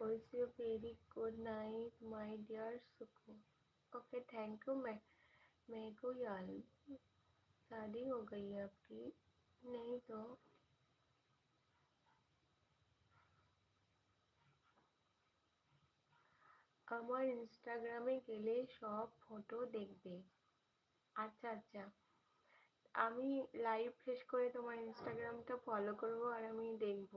wish you very good night, my dear Suku. Okay, thank you, मैं मेरे को यार शादी हो गई है आपकी नहीं तो আমার ইনস্টাগ্রামে গেলে সব ফটো দেখবে আচ্ছা আচ্ছা আমি লাইভ শেষ করে তোমার ইনস্টাগ্রামটা ফলো করব আর আমি দেখব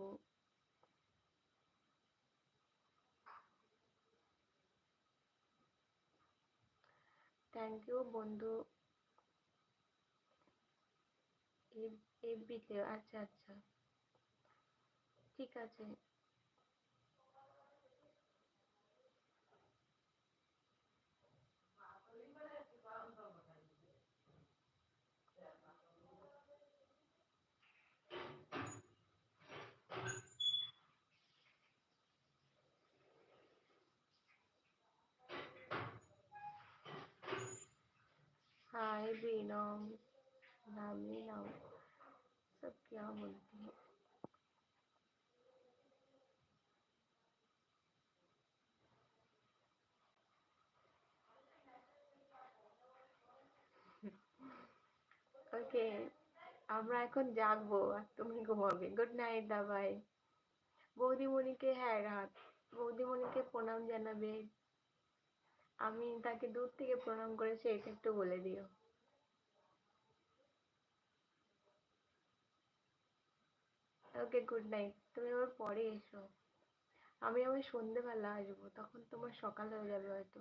থ্যাংক ইউ বন্ধু। এফবিতে আচ্ছা আচ্ছা। ঠিক আছে। हाय बेनम नामी नाम सब क्या बोलती है ওকে আমরা এখন জাগবো আর তুমি ঘুমাবে গুড নাইট দাবাই বৌদিমণিকে হ্যাঁ রাত বৌদিমণিকে প্রণাম জানাবে আমি তাকে দূর থেকে প্রণাম করেছি এটা একটু বলে দিও ওকে গুড নাইট তুমি আবার পরে এসো। আমি আবার সন্ধেবেলা আসব, তখন তোমার সকাল হয়ে যাবে হয়তো।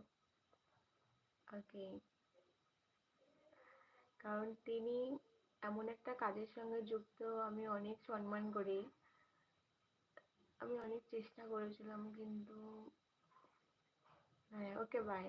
ওকে কারণ তিনি এমন একটা কাজের সঙ্গে যুক্ত, আমি অনেক সম্মান করি। আমি অনেক চেষ্টা করেছিলাম, কিন্তু হ্যাঁ ওকে বাই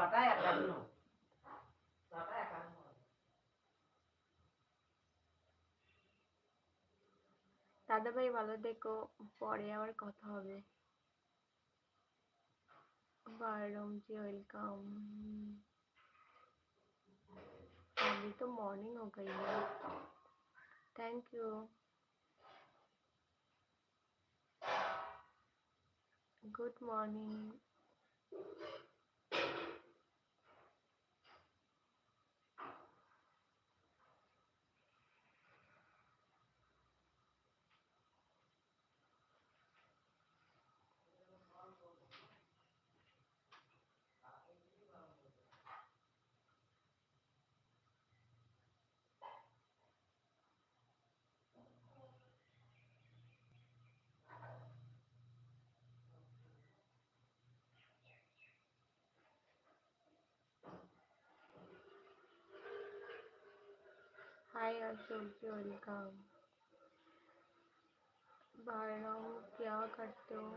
ছটায় একান্ন ছটায় একান্ন দাদা ভাই ভালো থেকো পরে আবার কথা হবে বারম জি वेलकम अभी तो मॉर्निंग हो गई है thank you good morning hi Ashok ji welcome हूँ क्या करते हो?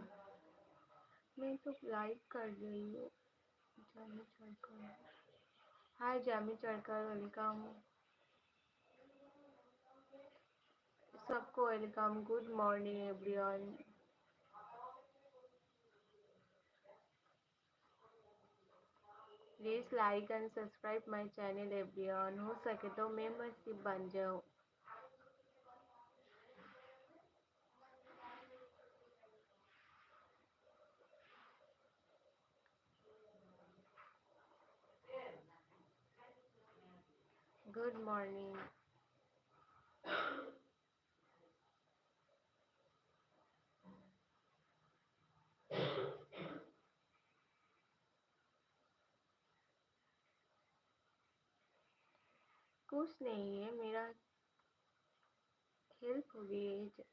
मैं तो लाइव कर रही हूँ। जामी चढ़कर। हाय जामी चढ़कर वेलकम सबको welcome good morning everyone please like and subscribe my channel everyone. हो सके तो मेंबरशिप बन जाओ गुड मॉर्निंग कुछ नहीं है मेरा हेल्प हो गई है